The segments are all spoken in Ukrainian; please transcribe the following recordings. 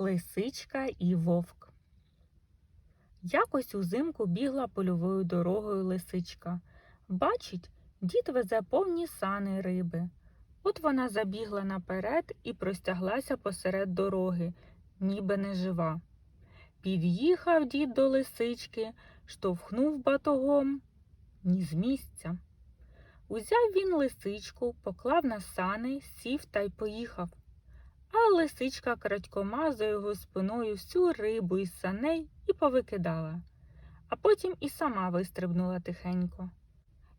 Лисичка і вовк. Якось узимку бігла польовою дорогою лисичка. Бачить, дід везе повні сани риби. От вона забігла наперед і простяглася посеред дороги, ніби не жива. Під'їхав дід до лисички, штовхнув батогом, ні з місця. Узяв він лисичку, поклав на сани, сів та й поїхав. А лисичка крадькома за його спиною всю рибу із саней і повикидала, а потім і сама вистрибнула тихенько.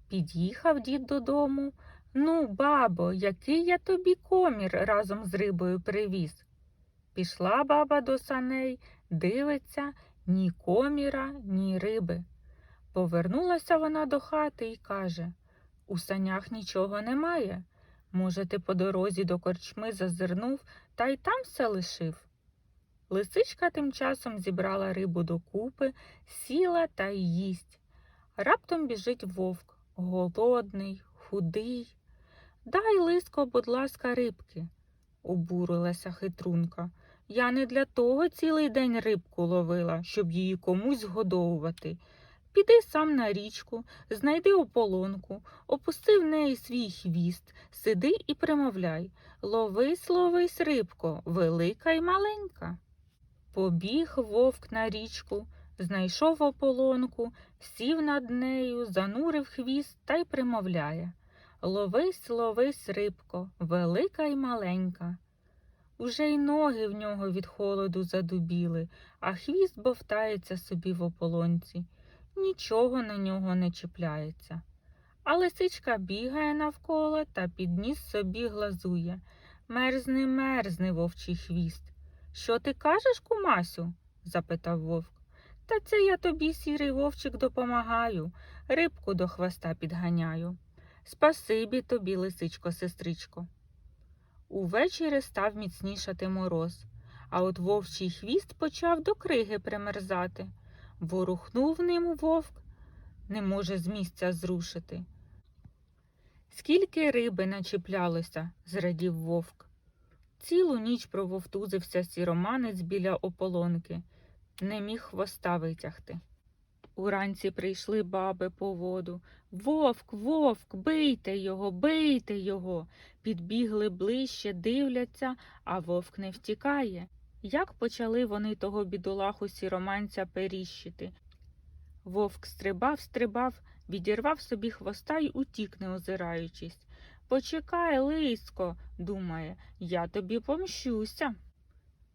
Під'їхав дід додому. Ну, бабо, який я тобі комір разом з рибою привіз. Пішла баба до саней, дивиться ні коміра, ні риби. Повернулася вона до хати і каже У санях нічого немає. Може, ти по дорозі до корчми зазирнув та й там все лишив. Лисичка тим часом зібрала рибу докупи, сіла та й їсть. Раптом біжить вовк, голодний, худий. Дай, лиско, будь ласка, рибки, обурилася хитрунка. Я не для того цілий день рибку ловила, щоб її комусь годовувати. Піди сам на річку, знайди ополонку, опусти в неї свій хвіст, сиди і примовляй Ловись, ловись, рибко, велика й маленька. Побіг вовк на річку, знайшов ополонку, сів над нею, занурив хвіст та й примовляє Ловись, ловись, рибко, велика й маленька. Уже й ноги в нього від холоду задубіли, а хвіст бовтається собі в ополонці. Нічого на нього не чіпляється. А лисичка бігає навколо та підніс собі глазує. Мерзни, мерзни, вовчий хвіст. Що ти кажеш, кумасю? запитав вовк. Та це я тобі, сірий вовчик, допомагаю, рибку до хвоста підганяю. Спасибі тобі, лисичко, сестричко. Увечері став міцнішати мороз, а от вовчий хвіст почав до криги примерзати. Ворухнув ним вовк, не може з місця зрушити. Скільки риби начіплялося, зрадів вовк. Цілу ніч прововтузився сіроманець біля ополонки, не міг хвоста витягти. Уранці прийшли баби по воду. Вовк, вовк, бийте його, бийте його. Підбігли ближче, дивляться, а вовк не втікає. Як почали вони того бідолаху сіроманця періщити? Вовк стрибав, стрибав, відірвав собі хвоста й утік, не озираючись. Почекай, лисько, думає, я тобі помщуся.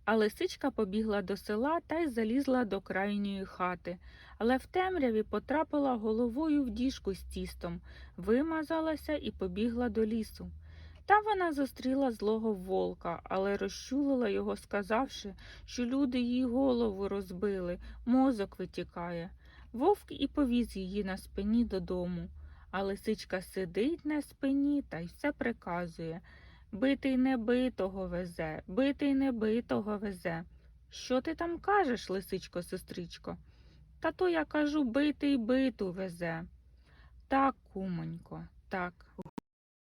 А лисичка побігла до села та й залізла до крайньої хати, але в темряві потрапила головою в діжку з тістом, вимазалася і побігла до лісу. Там вона зустріла злого волка, але розчулила його, сказавши, що люди їй голову розбили, мозок витікає. Вовк і повіз її на спині додому, а лисичка сидить на спині та й все приказує. Битий небитого везе, битий небитого везе. Що ти там кажеш, лисичко, сестричко? Та то я кажу, битий биту везе. Так, кумонько, так.